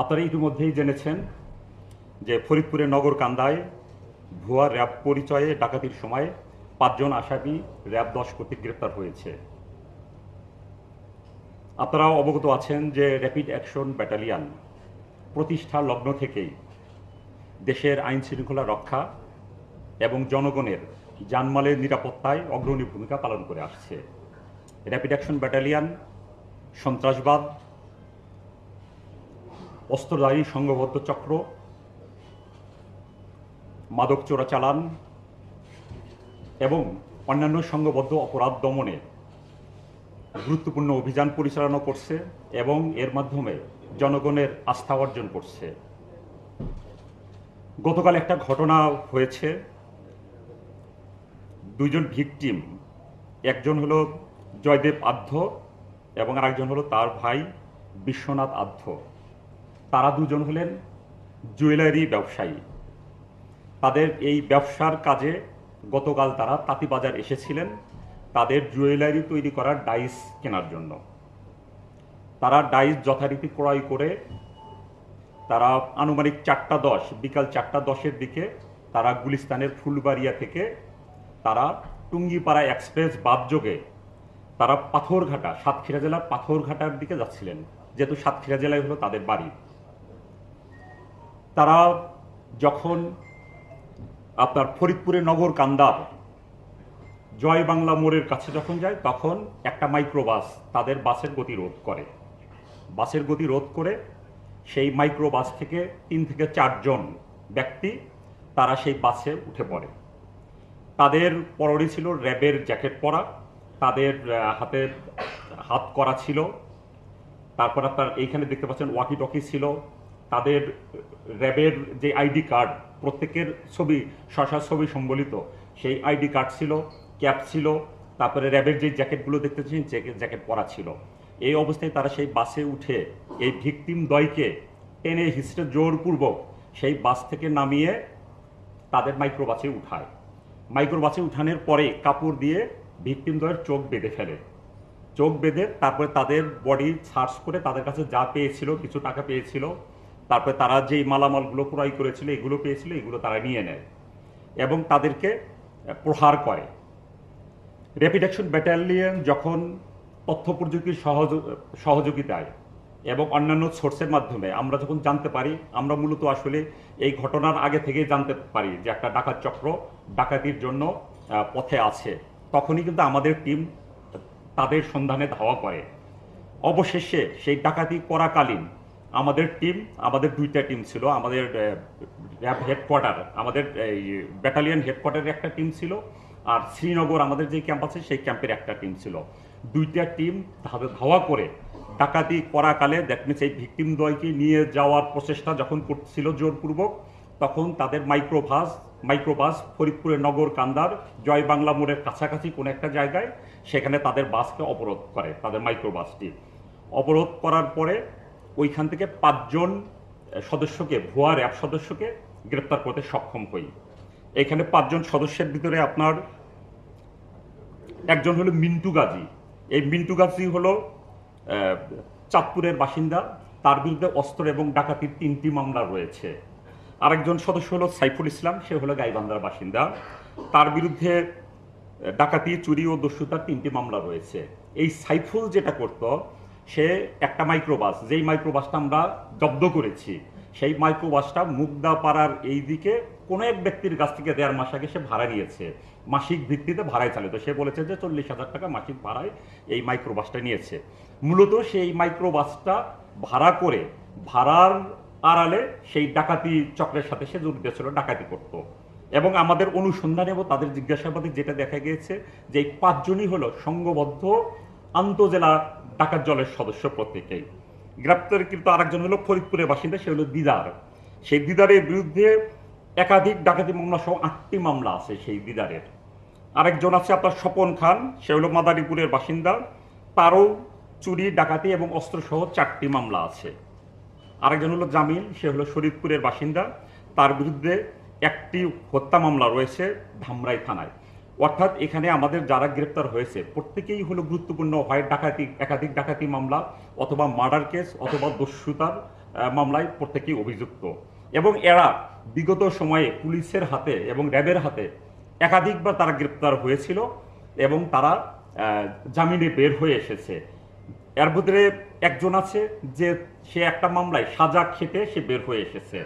আপনারা ইতিমধ্যেই জেনেছেন যে ফরিদপুরের নগর কান্দায় ভুয়া র্যাব পরিচয়ে ডাকাতির সময় পাঁচজন আসামি, র্যাব দশ কর্তৃক গ্রেপ্তার হয়েছে। আপনারাও অবগত আছেন যে র্যাপিড অ্যাকশন ব্যাটালিয়ান প্রতিষ্ঠা লগ্ন থেকেই দেশের আইন শৃঙ্খলা রক্ষা এবং জনগণের জানমালের নিরাপত্তায় অগ্রণী ভূমিকা পালন করে আসছে। র্যাপিড অ্যাকশন ব্যাটালিয়ান সন্ত্রাসবাদ অস্ত্রধারী সংঘবদ্ধ চক্র, মাদক চোরা চালান এবং অন্যান্য সংঘবদ্ধ অপরাধ দমনে গুরুত্বপূর্ণ অভিযান পরিচালনা করছে এবং এর মাধ্যমে জনগণের আস্থা অর্জন করছে। গতকাল একটা ঘটনা হয়েছে। দুইজন ভিকটিম, একজন হলো জয়দেব আধ্য এবং আরেকজন হলো তার ভাই বিশ্বনাথ আধ্য তারা দুজন হলেন জুয়েলারি ব্যবসায়ী। তাদের এই ব্যবসার কাজে গতকাল তারা তাঁতিবাজার এসেছিলেন। তাদের জুয়েলারি তৈরি করার ডাইস কেনার জন্য। তারা ডাইস যথারীতি ক্রয় করে তারা আনুমানিক চারটা দশ, বিকাল চারটা দশের দিকে তারা গুলিস্তানের ফুলবাড়িয়া থেকে তারা টুঙ্গিপাড়া এক্সপ্রেস বাদযোগে তারা পাথরঘাটা, সাতক্ষীরা জেলার পাথরঘাটার দিকে যাচ্ছিলেন। যেহেতু সাতক্ষীরা জেলায় হলো তাদের বাড়ি। তারা যখন আপনার ফরিদপুরের নগর কান্দার জয় বাংলা মোড়ের কাছে যখন যায়, তখন একটা মাইক্রোবাস তাদের বাসের গতি রোধ করে। বাসের গতি রোধ করে সেই মাইক্রোবাস থেকে তিন থেকে চারজন ব্যক্তি তারা সেই বাসে উঠে পড়ে। তাদের পরনে ছিল র্যাবের জ্যাকেট পরা, তাদের হাতে হাত করা ছিল। তারপর আপনার এইখানে দেখতে পাচ্ছেন ওয়াকি টকি ছিল। তাদের র্যাবের যে আইডি কার্ড, প্রত্যেকের ছবি শশা ছবি সম্বলিত, সেই আইডি কার্ড ছিল, ক্যাপ ছিল, তারপরে র্যাবের যে জ্যাকেটগুলো দেখতেছেন জ্যাকেট পরা ছিল। এই অবস্থায় তারা সেই বাসে উঠে এই ভিকটিম দয়কে টেনে হিস্ট্রে জোরপূর্বক সেই বাস থেকে নামিয়ে তাদের মাইক্রোবাসে উঠায়। মাইক্রোবাসে উঠানোর পরে কাপড় দিয়ে ভিকটিম দয়ের চোখ বেঁধে ফেলে। চোখ বেঁধে তারপরে তাদের বডি সার্চ করে তাদের কাছে যা পেয়েছিল, কিছু টাকা পেয়েছিল তারপরে তারা যেই মালামালগুলো ক্রয় করেছিল, এগুলো পেয়েছিল, এগুলো তারা নিয়ে নেয় এবং তাদেরকে প্রহার করে। র্যাপিড অ্যাকশন ব্যাটালিয়ন যখন তথ্য প্রযুক্তির সহযোগ- সহযোগিতায় এবং অন্যান্য সোর্সের মাধ্যমে, আমরা যখন জানতে পারি, আমরা মূলত আসলে এই ঘটনার আগে থেকেই জানতে পারি যে একটা ডাকাত চক্র ডাকাতির জন্য পথে আছে। তখনই কিন্তু আমাদের টিম তাদের সন্ধানে ধাওয়া করে। অবশেষে সেই ডাকাতি করাকালীন আমাদের টিম আমাদের দুইটা টিম ছিল। আমাদের র্যাব হেডকোয়ার্টার আমাদের এই ব্যাটালিয়ন হেডকোয়ার্টারের একটা টিম ছিল আর শ্রীনগর আমাদের যে ক্যাম্প আছে, সেই ক্যাম্পের একটা টিম ছিল। দুইটা টিম ধাওয়া করে ডাকাতি করাকালে দ্যাট মিনস এই ভিকটিম দয়কে নিয়ে যাওয়ার প্রচেষ্টা যখন করছিল জোরপূর্বক, তখন তাদের মাইক্রোভাস মাইক্রোবাস ফরিদপুরের নগর কান্দার জয় বাংলা মোড়ের কাছাকাছি কোনো একটা জায়গায়, সেখানে তাদের বাসকে অবরোধ করে, তাদের মাইক্রোবাসটি অবরোধ করার পরে ওইখান থেকে পাঁচজন সদস্যকে, ভুয়া র্যাব সদস্যকে গ্রেপ্তার করতে সক্ষম হই। এখানে পাঁচজন সদস্যের ভিতরে আপনার একজন হলো মিন্টু গাজী। এই মিন্টু গাজী হলো চাঁদপুরের বাসিন্দা। তার বিরুদ্ধে অস্ত্র এবং ডাকাতির তিনটি মামলা রয়েছে। আরেকজন সদস্য হলো সাইফুল ইসলাম, সে হলো গাইবান্ধার বাসিন্দা। তার বিরুদ্ধে ডাকাতি, চুরি ও দস্যুতার তিনটি মামলা রয়েছে। এই সাইফুল যেটা করত সে একটা মাইক্রোবাস যেই মাইক্রোবাসটা আমরা জব্দ করেছি, সেই মাইক্রোবাসটা মুগদাপাড়ার এই দিকে কোনো এক ব্যক্তির কাছ থেকে দেড় মাস আগে সে ভাড়া নিয়েছে, মাসিক ভিত্তিতে ভাড়ায় চালিত। সে বলেছে যে চল্লিশ হাজার টাকা মাসিক ভাড়ায় এই মাইক্রোবাসটা নিয়েছে। মূলত সেই মাইক্রোবাসটা ভাড়া করে, ভাড়ার আড়ালে সেই ডাকাতি চক্রের সাথে সে জড়িত ছিল, ডাকাতি করতো। এবং আমাদের অনুসন্ধানে এবং তাদের জিজ্ঞাসাবাদে যেটা দেখা গিয়েছে যে এই পাঁচজনই হলো সংঘবদ্ধ আন্তজেলা ডাকাত জলের সদস্য প্রত্যেকেই। গ্রেপ্তারকৃত আরেকজন হলো ফরিদপুরের বাসিন্দা, সে হলো দিদার। সেই দিদারের বিরুদ্ধে একাধিক ডাকাতি মামলা সহ আটটি মামলা আছে সেই দিদারের। আরেকজন আছে আপনার স্বপন খান, সে হলো মাদারীপুরের বাসিন্দা। তারও চুরি, ডাকাতি এবং অস্ত্রসহ চারটি মামলা আছে। আরেকজন হলো জামিল, সে হলো শরীদপুরের বাসিন্দা। তার বিরুদ্ধে একটি হত্যা মামলা রয়েছে ধামরাই থানায়। অর্থাৎ এখানে আমাদের যারা গ্রেপ্তার হয়েছে, প্রত্যেকেই হলো গুরুত্বপূর্ণ হয় ডাকাতি, একাধিক ডাকাতি মামলা অথবা মার্ডার কেস অথবা দস্যুতার মামলায় প্রত্যেকেই অভিযুক্ত। এবং এরা বিগত সময়ে পুলিশের হাতে এবং র্যাবের হাতে একাধিকবার তারা গ্রেপ্তার হয়েছিল এবং তারা জামিনে বের হয়ে এসেছে। এর ভিতরে একজন আছে যে সে একটা মামলায় সাজা খেতে সে বের হয়ে এসেছে।